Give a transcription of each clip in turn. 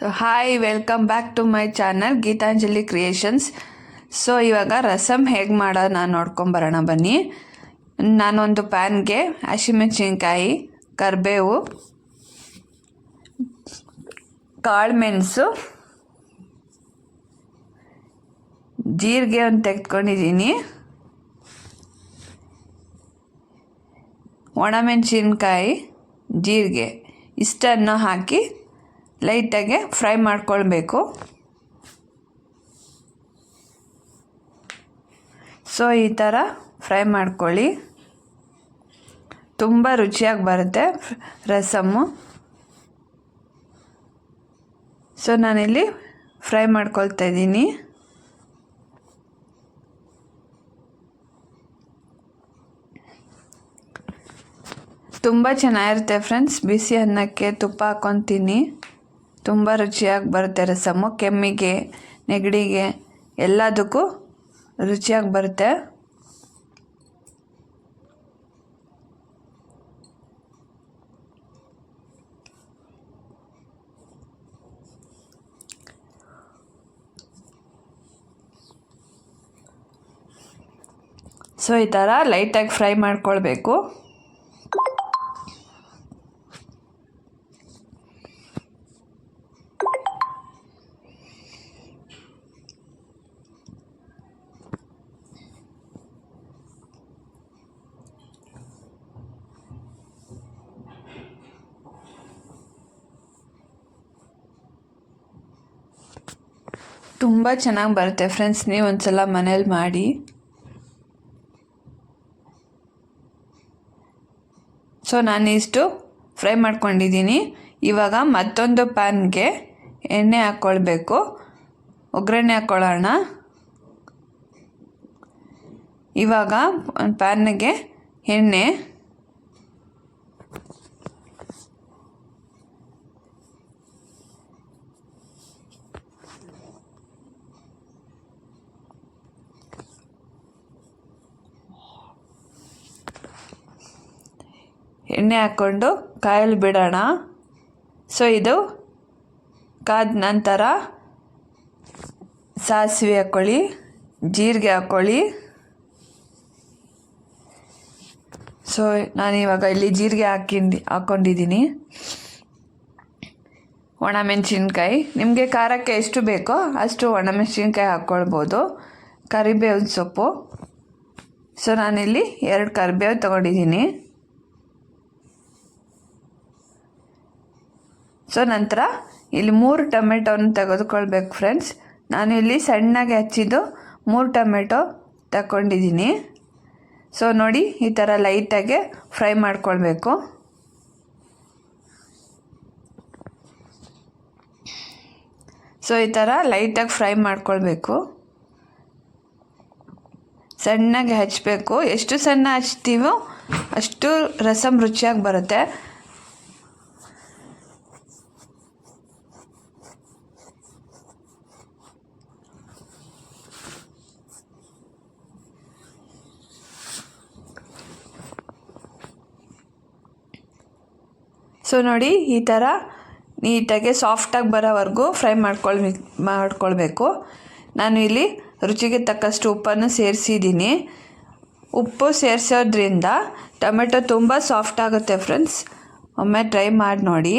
So hi welcome back to my channel Geetanjali creations so ಇವಾಗ ರಸಮ್ ಹೇಗೆ ಮಾಡೋದು ನಾನು ನೋಡ್ಕೊಂಬರೋಣ ಬನ್ನಿ. ನಾನೊಂದು ಪ್ಯಾನ್ಗೆ ಹಸಿಮೆಣಸಿನ್ಕಾಯಿ, ಕರಿಬೇವು, ಕಾಳುಮೆಣಸು, ಜೀರಿಗೆ ಒಂದು ತೆಗೆದುಕೊಂಡಿದ್ದೀನಿ ಒಣಮೆಣಸಿನ್ಕಾಯಿ, ಜೀರಿಗೆ, ಇಷ್ಟನ್ನು ಹಾಕಿ ಲೈಟಾಗಿ ಫ್ರೈ ಮಾಡ್ಕೊಳ್ಬೇಕು. ಸೊ ಈ ಥರ ಫ್ರೈ ಮಾಡ್ಕೊಳ್ಳಿ. ತುಂಬ ರುಚಿಯಾಗಿ ಬರುತ್ತೆ ರಸಮ್ಮು. ಸೊ ನಾನಿಲ್ಲಿ ಫ್ರೈ ಮಾಡ್ಕೊಳ್ತಾ ಇದ್ದೀನಿ. ತುಂಬ ಚೆನ್ನಾಗಿರುತ್ತೆ ಫ್ರೆಂಡ್ಸ್ ಬಿಸಿ ಅನ್ನಕ್ಕೆ ತುಪ್ಪ ಹಾಕ್ಕೊತೀನಿ. ತುಂಬ ರುಚಿಯಾಗಿ ಬರುತ್ತೆ. ರಸಮ್ಮು ಕೆಮ್ಮಿಗೆ, ನೆಗಡಿಗೆ ಎಲ್ಲದಕ್ಕೂ ರುಚಿಯಾಗಿ ಬರುತ್ತೆ. ಸೊ, ಈ ಥರ ಲೈಟಾಗಿ ಫ್ರೈ ಮಾಡ್ಕೊಳ್ಬೇಕು. ತುಂಬ ಚೆನ್ನಾಗಿ ಬರುತ್ತೆ ಫ್ರೆಂಡ್ಸ್ ನೀವು ಒಂದ್ಸಲ ಮನೇಲಿ ಮಾಡಿ. ಸೊ ನಾನು ಇಷ್ಟು ಫ್ರೈ ಮಾಡ್ಕೊಂಡಿದ್ದೀನಿ. ಇವಾಗ ಮತ್ತೊಂದು ಪ್ಯಾನ್ಗೆ ಎಣ್ಣೆ ಹಾಕ್ಕೊಳ್ಬೇಕು ಒಗ್ಗರಣೆ ಹಾಕ್ಕೊಳ್ಳೋಣ ಇವಾಗ, ಒಂದು ಪ್ಯಾನ್ಗೆ ಎಣ್ಣೆ. ಎಣ್ಣೆ ಹಾಕ್ಕೊಂಡು ಕಾಯಲು ಬಿಡೋಣ. ಸೊ ಇದು ಕಾದ ನಂತರ ಸಾಸಿವೆ ಹಾಕ್ಕೊಳ್ಳಿ ಜೀರಿಗೆ ಹಾಕ್ಕೊಳ್ಳಿ ಸೊ ನಾನಿವಾಗ ಇಲ್ಲಿ ಜೀರಿಗೆ ಹಾಕಿಂದು ಹಾಕ್ಕೊಂಡಿದ್ದೀನಿ ಒಣಮೆಣಸಿನ್ಕಾಯಿ. ನಿಮಗೆ ಖಾರಕ್ಕೆ ಎಷ್ಟು ಬೇಕೋ ಅಷ್ಟು ಒಣಮೆಣಸಿನ್ಕಾಯಿ ಹಾಕ್ಕೊಳ್ಬೋದು ಕರಿಬೇವಿನ ಸೊಪ್ಪು. ಸೊ ನಾನಿಲ್ಲಿ ಎರಡು ಕರಿಬೇವು ತೊಗೊಂಡಿದ್ದೀನಿ. ಸೊ ನಂತರ ಇಲ್ಲಿ ಮೂರು ಟೊಮೆಟೊನ ತೆಗೆದುಕೊಳ್ಬೇಕು ಫ್ರೆಂಡ್ಸ್ ನಾನು ಇಲ್ಲಿ ಸಣ್ಣಗೆ ಹಚ್ಚಿದ್ದು ಮೂರು ಟೊಮೆಟೊ ತಗೊಂಡಿದ್ದೀನಿ ಸೊ ನೋಡಿ ಈ ಥರ ಲೈಟಾಗೆ ಫ್ರೈ ಮಾಡ್ಕೊಳ್ಬೇಕು. ಸೊ ಈ ಥರ ಲೈಟಾಗಿ ಫ್ರೈ ಮಾಡ್ಕೊಳ್ಬೇಕು. ಸಣ್ಣಗೆ ಹಚ್ಚಬೇಕು ಎಷ್ಟು ಸಣ್ಣ ಹಚ್ತೀವೋ ಅಷ್ಟು ರಸಮ್ ರುಚಿಯಾಗಿ ಬರುತ್ತೆ. ಸೊ ನೋಡಿ, ಈ ಥರ ನೀಟಾಗಿ ಸಾಫ್ಟಾಗಿ ಬರೋವರೆಗೂ ಫ್ರೈ ಮಾಡ್ಕೊಳ್ಬೇ ಮಾಡ್ಕೊಳ್ಬೇಕು. ನಾನು ಇಲ್ಲಿ ರುಚಿಗೆ ತಕ್ಕಷ್ಟು ಉಪ್ಪನ್ನು ಸೇರಿಸಿದ್ದೀನಿ. ಉಪ್ಪು ಸೇರಿಸೋದ್ರಿಂದ ಟೊಮೆಟೊ ತುಂಬ ಸಾಫ್ಟ್ ಆಗುತ್ತೆ ಫ್ರೆಂಡ್ಸ್ ಒಮ್ಮೆ ಟ್ರೈ ಮಾಡಿ ನೋಡಿ.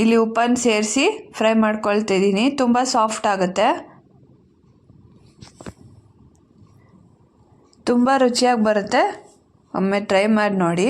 ಇಲ್ಲಿ ಉಪ್ಪನ್ನು ಸೇರಿಸಿ ಫ್ರೈ ಮಾಡ್ಕೊಳ್ತಿದ್ದೀನಿ ತುಂಬ ಸಾಫ್ಟ್ ಆಗುತ್ತೆ. ತುಂಬ ರುಚಿಯಾಗಿ ಬರುತ್ತೆ. ಒಮ್ಮೆ ಟ್ರೈ ಮಾಡಿ ನೋಡಿ.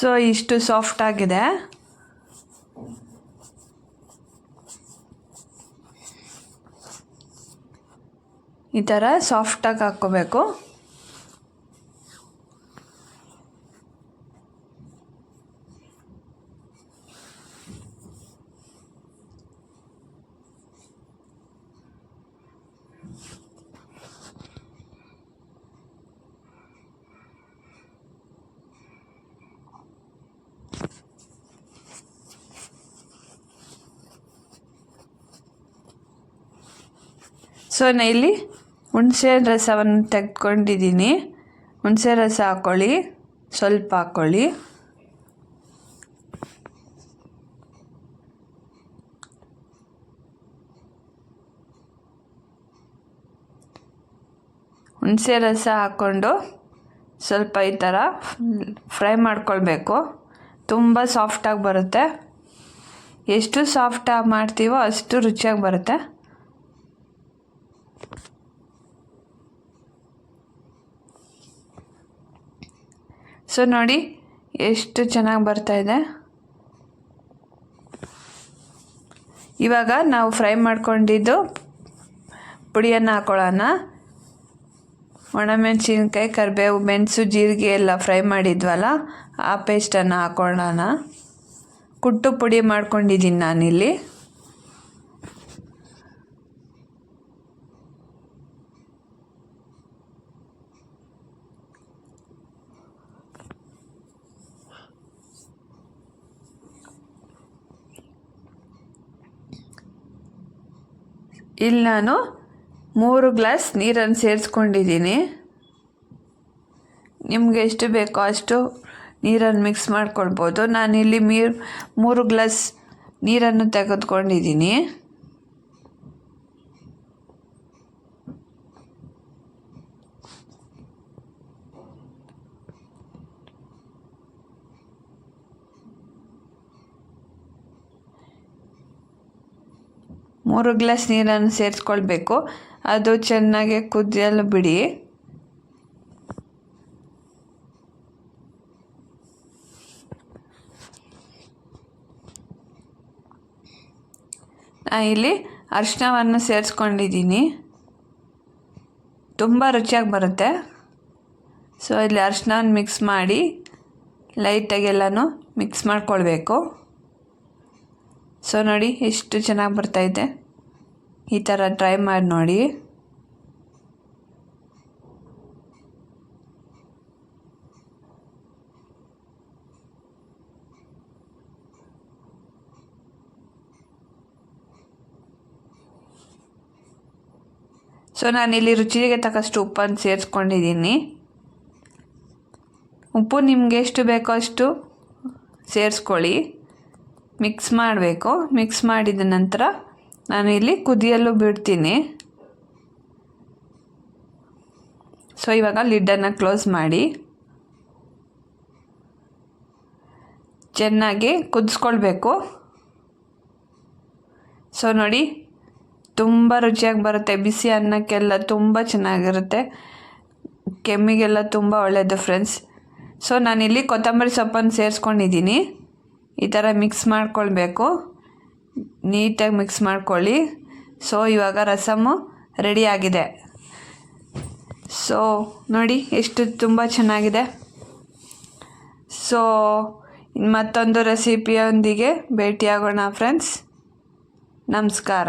ಸೊ ಇಷ್ಟು ಸಾಫ್ಟ್ ಆಗಿದೆ. ಈ ಥರ ಸಾಫ್ಟಾಗಿ ಹಾಕ್ಕೋಬೇಕು. ಸೊ ನಾನು ಇಲ್ಲಿ ಹುಣಸೆ ರಸವನ್ನು ತೆಗೆದುಕೊಂಡಿದ್ದೀನಿ. ಹುಣಸೆ ರಸ ಹಾಕ್ಕೊಳ್ಳಿ ಸ್ವಲ್ಪ ಹಾಕ್ಕೊಳ್ಳಿ ಹುಣಸೆ ರಸ ಹಾಕ್ಕೊಂಡು ಸ್ವಲ್ಪ ಈ ಥರ ಫ್ರೈ ಮಾಡ್ಕೊಳ್ಬೇಕು. ತುಂಬ ಸಾಫ್ಟಾಗಿ ಬರುತ್ತೆ. ಎಷ್ಟು ಸಾಫ್ಟಾಗಿ ಮಾಡ್ತೀವೋ ಅಷ್ಟು ರುಚಿಯಾಗಿ ಬರುತ್ತೆ. ಸೊ ನೋಡಿ, ಎಷ್ಟು ಚೆನ್ನಾಗಿ ಬರ್ತಾ ಇದೆ. ಇವಾಗ ನಾವು ಫ್ರೈ ಮಾಡ್ಕೊಂಡಿದ್ದು ಪುಡಿಯನ್ನು ಹಾಕೊಳ್ಳೋಣ. ಒಣಮೆಣಸಿನ್ಕಾಯಿ, ಕರಿಬೇವು, ಮೆಣಸು, ಜೀರಿಗೆ ಎಲ್ಲ ಫ್ರೈ ಮಾಡಿದ್ವಲ್ಲ, ಆ ಪೇಸ್ಟನ್ನು ಹಾಕೊಳ್ಳೋಣ. ಕುಟ್ಟು ಪುಡಿ ಮಾಡ್ಕೊಂಡಿದ್ದೀನಿ ನಾನಿಲ್ಲಿ. ಇಲ್ಲಿ ನಾನು ಮೂರು ಗ್ಲಾಸ್ ನೀರನ್ನು ಸೇರಿಸ್ಕೊಂಡಿದ್ದೀನಿ. ನಿಮಗೆ ಎಷ್ಟು ಬೇಕೋ ಅಷ್ಟು ನೀರನ್ನು ಮಿಕ್ಸ್ ಮಾಡ್ಕೊಳ್ಬೋದು. ನಾನಿಲ್ಲಿ ಮೀರ್ ಮೂರು ಗ್ಲಾಸ್ ನೀರನ್ನು ತೆಗೆದುಕೊಂಡಿದ್ದೀನಿ. ಮೂರು ಗ್ಲಾಸ್ ನೀರನ್ನು ಸೇರಿಸ್ಕೊಳ್ಬೇಕು. ಅದು ಚೆನ್ನಾಗಿ ಕುದಿಯಲು ಬಿಡಿ. ಇಲ್ಲಿ ಅರಿಶಿನವನ್ನು ಸೇರಿಸ್ಕೊಂಡಿದ್ದೀನಿ. ತುಂಬ ರುಚಿಯಾಗಿ ಬರುತ್ತೆ. ಸೊ, ಇಲ್ಲಿ ಅರಿಶಿನವನ್ನು ಮಿಕ್ಸ್ ಮಾಡಿ ಲೈಟಾಗಿ ಎಲ್ಲನೂ ಮಿಕ್ಸ್ ಮಾಡ್ಕೊಳ್ಬೇಕು. ಸೊ ನೋಡಿ, ಎಷ್ಟು ಚೆನ್ನಾಗಿ ಬರ್ತಾಯಿದೆ ಈ ಥರ ಟ್ರೈ ಮಾಡಿ ನೋಡಿ. ಸೊ ನಾನಿಲ್ಲಿ ರುಚಿಗೆ ತಕ್ಕಷ್ಟು ಉಪ್ಪನ್ನು ಸೇರಿಸ್ಕೊಂಡಿದ್ದೀನಿ. ಉಪ್ಪು ನಿಮಗೆ ಎಷ್ಟು ಬೇಕೋ ಅಷ್ಟು ಸೇರಿಸ್ಕೊಳ್ಳಿ. ಮಿಕ್ಸ್ ಮಾಡಬೇಕು. ಮಿಕ್ಸ್ ಮಾಡಿದ ನಂತರ ನಾನು ಇಲ್ಲಿ ಕುದಿಯಲು ಬಿಡ್ತೀನಿ. ಸೊ ಇವಾಗ ಲಿಡ್ಡನ್ನು ಕ್ಲೋಸ್ ಮಾಡಿ. ಚೆನ್ನಾಗಿ ಕುದಿಸ್ಕೊಳ್ಬೇಕು. ಸೊ ನೋಡಿ, ತುಂಬ ರುಚಿಯಾಗಿ ಬರುತ್ತೆ. ಬಿಸಿ ಅನ್ನಕ್ಕೆಲ್ಲ ತುಂಬ ಚೆನ್ನಾಗಿರುತ್ತೆ. ಕೆಮ್ಮಿಗೆಲ್ಲ ತುಂಬ ಒಳ್ಳೆಯದು ಫ್ರೆಂಡ್ಸ್ ಸೊ ನಾನಿಲ್ಲಿ ಕೊತ್ತಂಬರಿ ಸೊಪ್ಪನ್ನು ಸೇರಿಸ್ಕೊಂಡಿದ್ದೀನಿ. ಈ ಥರ ಮಿಕ್ಸ್ ಮಾಡ್ಕೊಳ್ಬೇಕು. ನೀಟಾಗಿ ಮಿಕ್ಸ್ ಮಾಡ್ಕೊಳ್ಳಿ. ಸೊ ಇವಾಗ ರಸಮು ರೆಡಿಯಾಗಿದೆ ಸೊ ನೋಡಿ, ಎಷ್ಟು ತುಂಬ ಚೆನ್ನಾಗಿದೆ. ಸೊ ಮತ್ತೊಂದು ರೆಸಿಪಿಯೊಂದಿಗೆ ಭೇಟಿಯಾಗೋಣ ಫ್ರೆಂಡ್ಸ್ ನಮಸ್ಕಾರ.